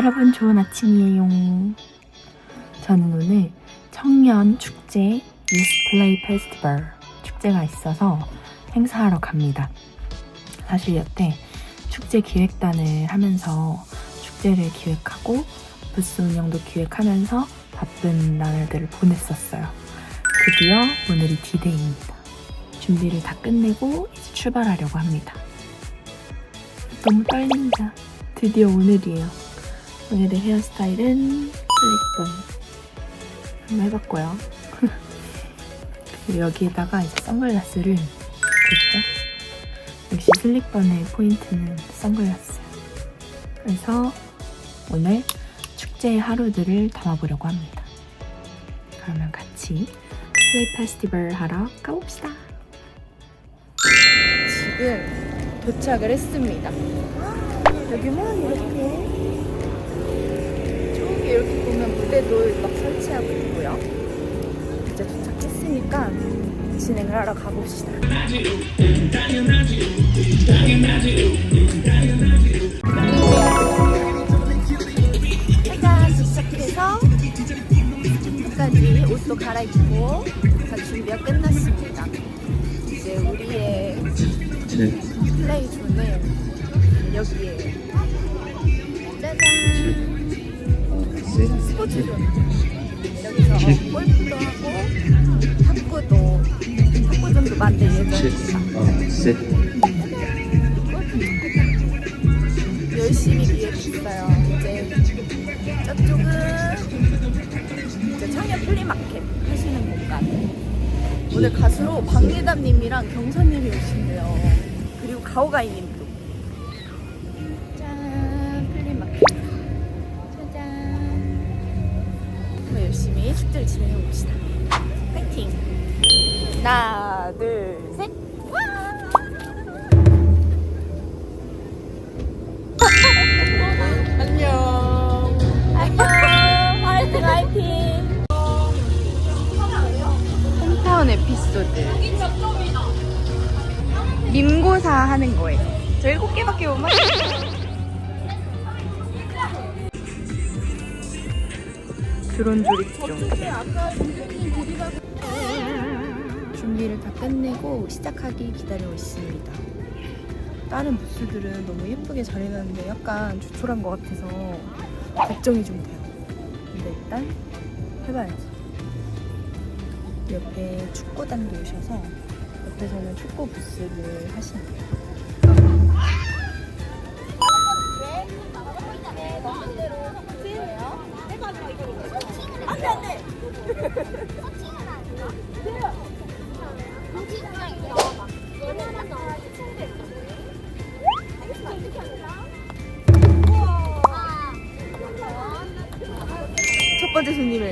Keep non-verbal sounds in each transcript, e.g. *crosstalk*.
여러분 좋은 아침이에요. 저는 오늘 청년 축제 이스트 플레이 페스티벌 축제가 있어서 행사하러 갑니다. 사실 여태 축제 기획단을 하면서 축제를 기획하고 부스 운영도 기획하면서 바쁜 나날들을 보냈었어요. 드디어 오늘이 디데이입니다. 준비를 다 끝내고 이제 출발하려고 합니다. 너무 떨린다. 드디어 오늘이에요. 오늘의 헤어스타일은 슬립번 한번 해봤고요. 그리고 여기에다가 이제 선글라스를 됐죠? 역시 슬립번의 포인트는 선글라스. 그래서 오늘 축제의 하루들을 담아보려고 합니다. 그러면 같이 플레이 페스티벌 하러 가봅시다. 지금 도착을 했습니다. 여기는 이렇게 저기 이렇게 보면 무대도 막 설치하고 있고요. 이제 도착했으니까 진행을 하러 가봅시다. 일단 도착해서 끝까지 옷도 갈아입고 다 준비가 끝났습니다. 이제 우리의 플레이 존은 여기에 스포츠 여기서 골프도 하고 탁구도 탁구존도 만들 예정입니다. 열심히 기획했어요. 이제 저쪽은 이제 청년 플리마켓 하시는 공간. 오늘 가수로 박예담님이랑 경선님이 오신대요. 그리고 가오가이님 열심히 축제를 진행해 봅시다. 파이팅. 하나, 둘, 셋. *laughs* 에피소드. 림고사 하는 거예요. 저 일곱 개밖에 못 맞췄어요. 드론 조립 중. 준비를 다 끝내고 시작하기 기다리고 있습니다. 다른 부스들은 너무 예쁘게 잘 해놨는데 약간 조촐한 것 같아서 걱정이 좀 돼요. 근데 일단 해봐야지. 옆에 축구단도 오셔서 옆에서는 축구 부스를 하신대요.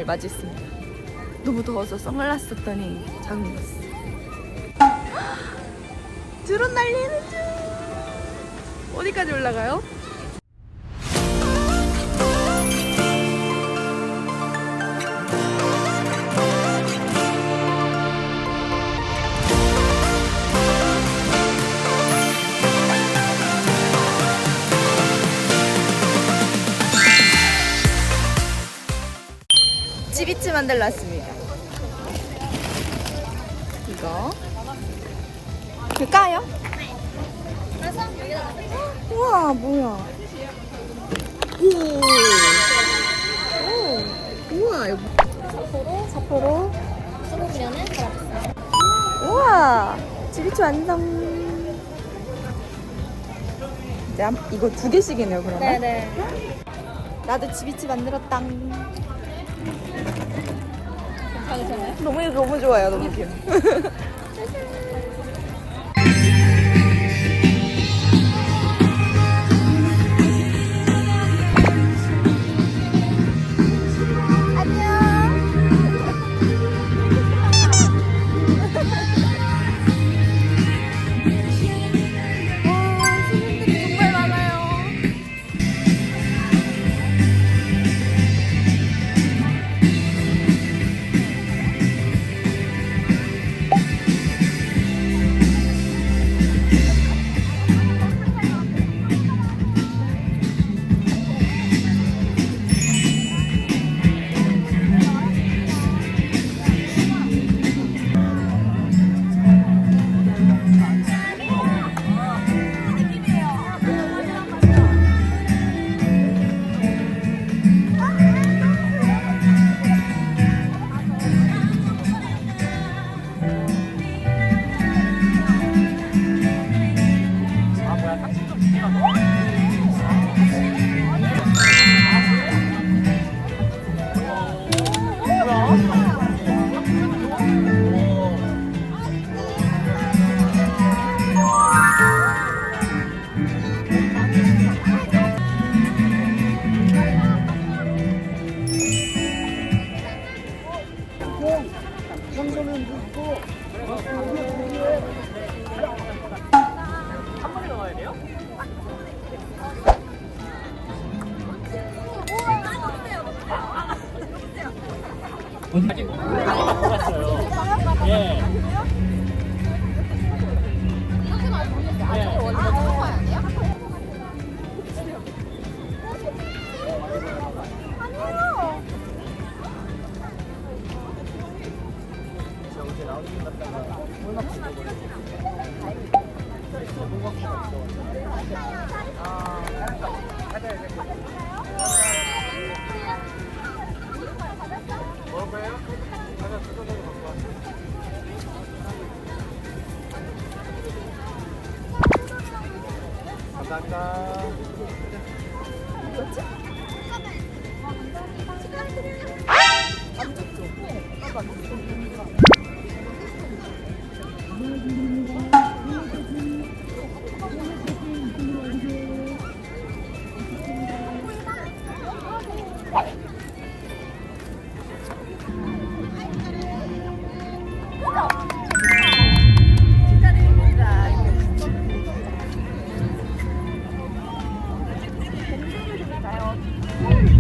맞이했습니다. 너무 더워서 선글라스 썼더니 자국 입었어. *gasps* 드론 날리는 중. 어디까지 올라가요? 지비치 만들러 왔습니다. 이거 볼까요? 우와 뭐야? 오, 오, 우와 이거 사포로 사포로 수국면을 갈아봤어요. 우와 지비치 완성. 이제 한, 이거 두 개씩이네요 그러면? 네네. 나도 지비치 만들었당. 너무 너무 좋아요 너무 귀여워. *laughs* 좀 무게가 너무 정 말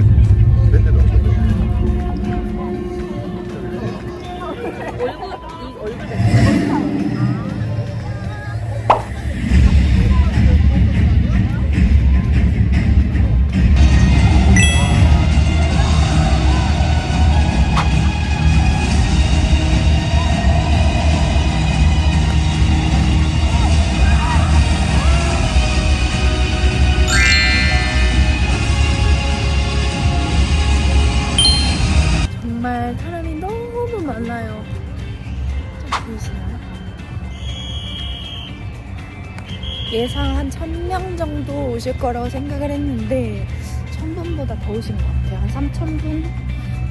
예상 한 1000명 정도 오실 거라고 생각을 했는데 1000분보다 더 오신 것 같아요. 한 3000분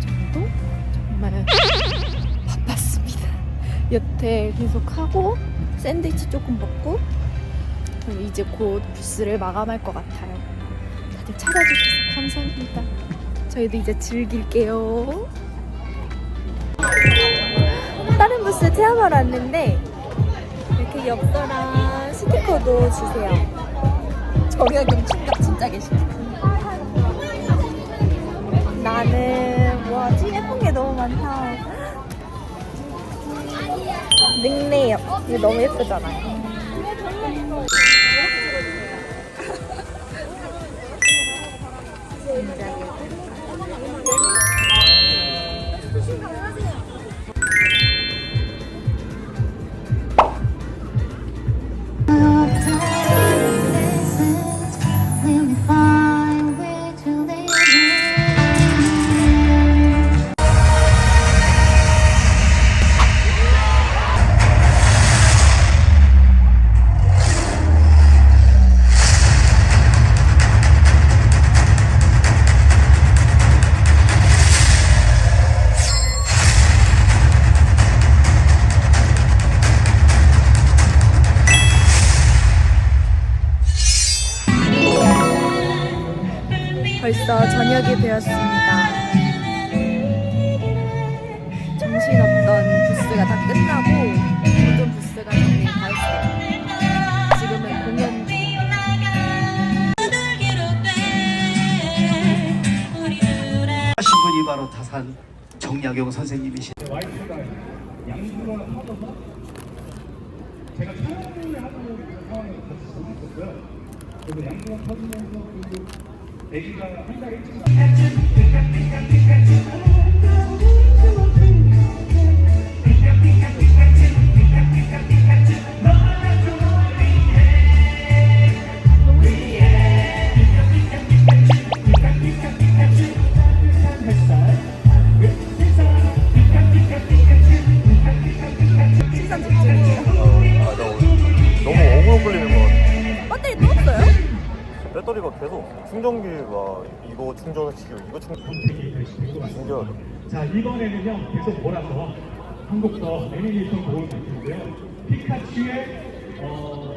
정도? 정말 바빴습니다. 여태 계속 하고 샌드위치 조금 먹고 이제 곧 부스를 마감할 것 같아요. 다들 찾아주셔서 감사합니다. 저희도 이제 즐길게요. 다른 부스 체험하러 왔는데 이렇게 엽서랑 스티커도 주세요. 정약용 충격 진짜 계시네. 나는 뭐하지? 예쁜 게 너무 많다. 닉네임 이거 너무 예쁘잖아요. *laughs* will be fine. 벌써 저녁이 되었습니다. 정신없던 부스가 다 끝나고 모든 부스가 정리 다 했어요. 지금은 공연 중. 하신 분이 바로 타산 정약용 선생님이시. 와이프가 양수를 하고서 제가 상황을 같이 보고 있었어요. 그래서 양수가 터지면서 그 애기가 한달 일찍 오늘 너무 어그로 끌리는 배터리가 계속 충전기가 이거 충전시키고 이거 충전 충전. 자 이번에는요 계속 몰아서 한곡더 애니메이션 볼 텐데요 피카츄의 어...